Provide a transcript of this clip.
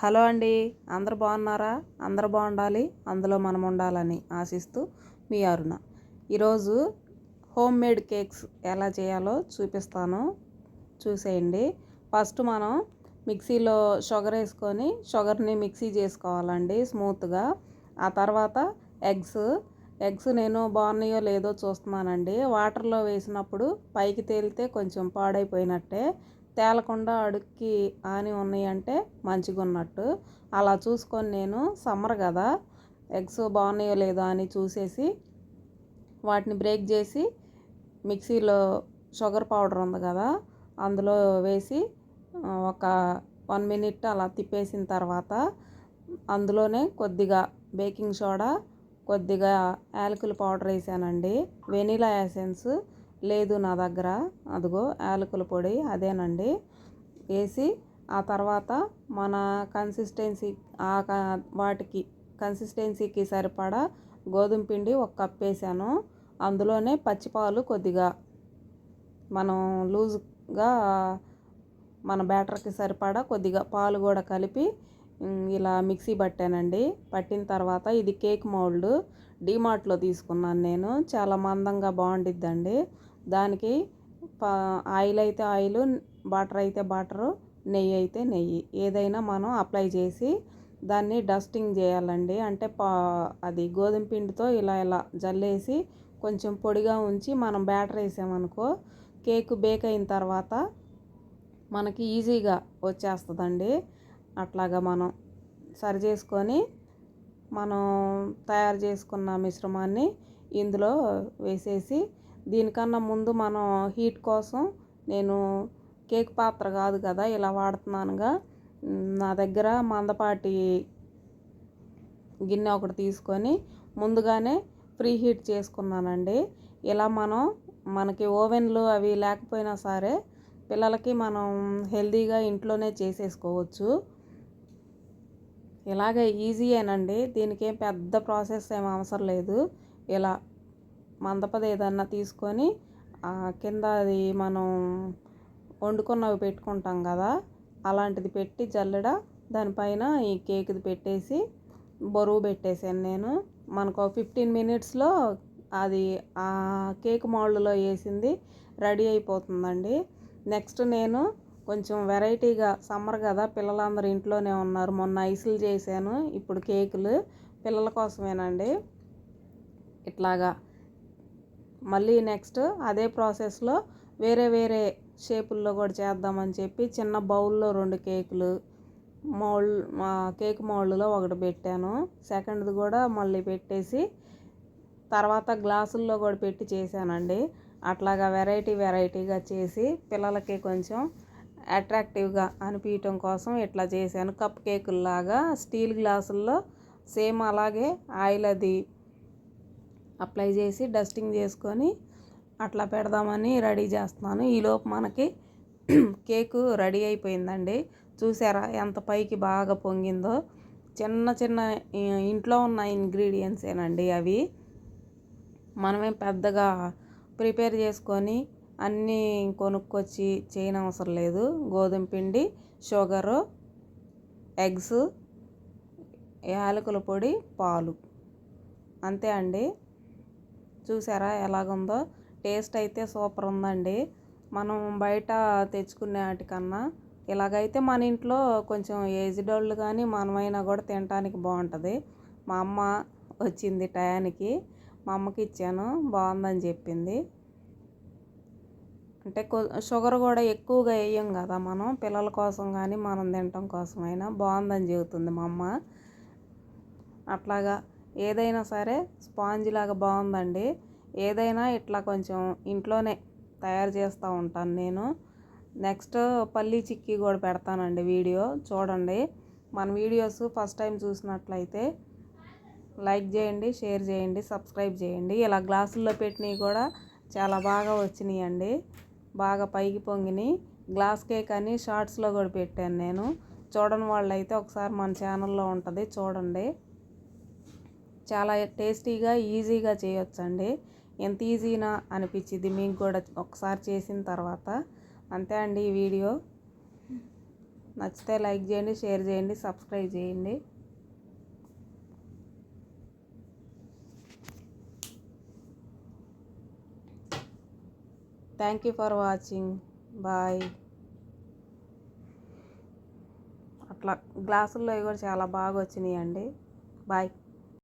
Hello అండి అందరు బాగున్నారా? అందరు బాగుండాలి అందులో మనం ఉండాలని ఆశిస్తూ మీ అరుణ. ఈరోజు హోమ్ మేడ్ కేక్స్ ఎలా చేయాలో చూపిస్తాను. చూసేయండి. ఫస్ట్ మనం మిక్సీలో షుగర్ వేసుకొని షుగర్ని మిక్సీ చేసుకోవాలండి స్మూత్గా. ఆ తర్వాత ఎగ్స్. ఎగ్స్ నేను బాగున్నాయో లేదో చూస్తున్నానండి. వాటర్లో వేసినప్పుడు పైకి తేలితే కొంచెం పాడైపోయినట్టే. తేలకుండా అడుక్కి ఆని ఉన్నాయంటే మంచిగా ఉన్నట్టు అలా చూసుకొని నేను సమ్మర్ కదా ఎగ్స్ బాగున్నాయో లేదో అని చూసేసి వాటిని బ్రేక్ చేసి మిక్సీలో షుగర్ పౌడర్ ఉంది కదా అందులో వేసి ఒక వన్ మినిట్ అలా తిప్పేసిన తర్వాత అందులోనే కొద్దిగా బేకింగ్ సోడా కొద్దిగా యాలకుల పౌడర్ వేసానండి. వెనీలా ఎసెన్స్ లేదు నా దగ్గర. అదిగో యాలకుల పొడి అదేనండి. వేసి ఆ తర్వాత మన కన్సిస్టెన్సీ ఆ వాటికి కన్సిస్టెన్సీకి సరిపడా గోధుమ పిండి ఒక కప్ వేసాను. అందులోనే పచ్చిపాలు కొద్దిగా మనం లూజ్గా మన బ్యాటర్కి సరిపడా కొద్దిగా పాలు కూడా కలిపి ఇలా మిక్సీ పట్టానండి పట్టిన తర్వాత ఇది కేక్ మౌల్డ్. డీమార్ట్లో తీసుకున్నాను నేను. చాలా మందంగా బాగుండిద్దండి. దానికి ఆయిల్ అయితే ఆయిల్ బటర్ అయితే బటరు నెయ్యి అయితే నెయ్యి. ఏదైనా మనం అప్లై చేసి దాన్ని డస్టింగ్ చేయాలండి. అంటే పా అది గోధుమ పిండితో ఇలా ఇలా జల్లేసి కొంచెం పొడిగా ఉంచి మనం బ్యాటర్ వేసామనుకో కేక్ బేక్ అయిన తర్వాత మనకి ఈజీగా వచ్చేస్తుందండి. అట్లాగా మనం సరి చేసుకొని మనం తయారు చేసుకున్న మిశ్రమాన్ని ఇందులో వేసేసి దీనికన్నా ముందు మనం హీట్ కోసం నేను కేక్ పాత్ర కాదు కదా ఇలా వాడుతున్నానుగా. నా దగ్గర మందపాటి గిన్నె ఒకటి తీసుకొని ముందుగానే ప్రీ హీట్ చేసుకున్నానండి. ఇలా మనం మనకి ఓవెన్లు అవి లేకపోయినా సరే పిల్లలకి మనం హెల్తీగా ఇంట్లోనే చేసేసుకోవచ్చు. ఇలాగే ఈజీయేనండి దీనికి ఏం పెద్ద ప్రాసెస్ ఏం అవసరం లేదు. ఇలా మందపది ఏదన్నా తీసుకొని కింద అది మనం వండుకున్నవి పెట్టుకుంటాం కదా అలాంటిది పెట్టి జల్లెడ దానిపైన ఈ కేక్ది పెట్టేసి బరువు పెట్టేసాను నేను. మనకు ఫిఫ్టీన్ మినిట్స్లో అది ఆ కేక్ మోల్డ్లో వేసింది రెడీ అయిపోతుందండి. నెక్స్ట్ నేను కొంచెం వెరైటీగా సమ్మర్ కదా పిల్లలందరూ ఇంట్లోనే ఉన్నారు. మొన్న ఐసులు చేశాను. ఇప్పుడు కేకులు పిల్లల కోసమేనండి. ఇట్లాగా. మళ్ళీ నెక్స్ట్ అదే ప్రాసెస్లో వేరే వేరే షేపుల్లో కూడా చేద్దామని చెప్పి చిన్న బౌల్లో రెండు కేకులు మౌల్ కేక్ మౌల్డ్లో ఒకటి పెట్టాను. సెకండ్ది కూడా మళ్ళీ పెట్టేసి తర్వాత గ్లాసుల్లో కూడా పెట్టి చేశానండి. అట్లాగా వెరైటీ వెరైటీగా చేసి పిల్లలకి కొంచెం అట్రాక్టివ్గా అనిపించటం కోసం ఇట్లా చేశాను. కప్ కేకుల్లాగా స్టీల్ గ్లాసుల్లో సేమ్ అలాగే ఆయిల్ అది అప్లై చేసి డస్టింగ్ చేసుకొని అట్లా పెడదామని రెడీ చేస్తున్నాను. ఈలోపు మనకి కేకు రెడీ అయిపోయిందండి. చూసారా ఎంత పైకి బాగా పొంగిందో. చిన్న చిన్న ఇంట్లో ఉన్న ఇంగ్రీడియంట్సేనండి అవి. మనమేం పెద్దగా ప్రిపేర్ చేసుకొని అన్నీ కొనుక్కొచ్చి చేయనవసరం లేదు. గోధుమ పిండి షుగరు ఎగ్స్ యాలకుల పొడి పాలు. అంతే అండి. చూసారా ఎలాగుందో? టేస్ట్ అయితే సూపర్ ఉందండి. మనం బయట తెచ్చుకునే వాటికన్నా ఇలాగైతే మన ఇంట్లో కొంచెం ఏజ్డ్ వాళ్ళు కానీ మనమైనా కూడా తినడానికి బాగుంటుంది. మా అమ్మ వచ్చింది టయానికి. మా అమ్మకి ఇచ్చాను. బాగుందని చెప్పింది. అంటే షుగర్ కూడా ఎక్కువగా వేయం కదా మనం. పిల్లల కోసం కానీ మనం తినటం కోసమైనా. బాగుందని చెబుతుంది మా అమ్మ. అట్లాగా ఏదైనా సరే స్పాంజ్ లాగా బాగుందండి. ఏదైనా ఇట్లా కొంచెం ఇంట్లోనే తయారు చేస్తూ ఉంటాను నేను. నెక్స్ట్ పల్లీ చిక్కీ కూడా పెడతానండి వీడియో. చూడండి. మన వీడియోస్ ఫస్ట్ టైం చూసినట్లయితే లైక్ చేయండి షేర్ చేయండి సబ్స్క్రైబ్ చేయండి. ఇలా గ్లాసుల్లో పెట్టినవి కూడా చాలా బాగా వచ్చినాయండి. బాగా పైకి పొంగినాయి గ్లాస్ కేక్ అని షార్ట్స్లో కూడా పెట్టాను నేను. చూడని వాళ్ళైతే ఒకసారి మన ఛానల్లో ఉంటుంది చూడండి. చాలా టేస్టీగా ఈజీగా చేయొచ్చండి. ఎంత ఈజీనా అనిపించింది మీకు కూడా ఒకసారి చేసిన తర్వాత. అంతే అండి ఈ వీడియో. నచ్చితే లైక్ చేయండి షేర్ చేయండి సబ్స్క్రైబ్ చేయండి. Thank you for watching bye అట్లా గ్లాసుల్లో కూడా చాలా బాగా వచ్చినాయి అండి బాయ్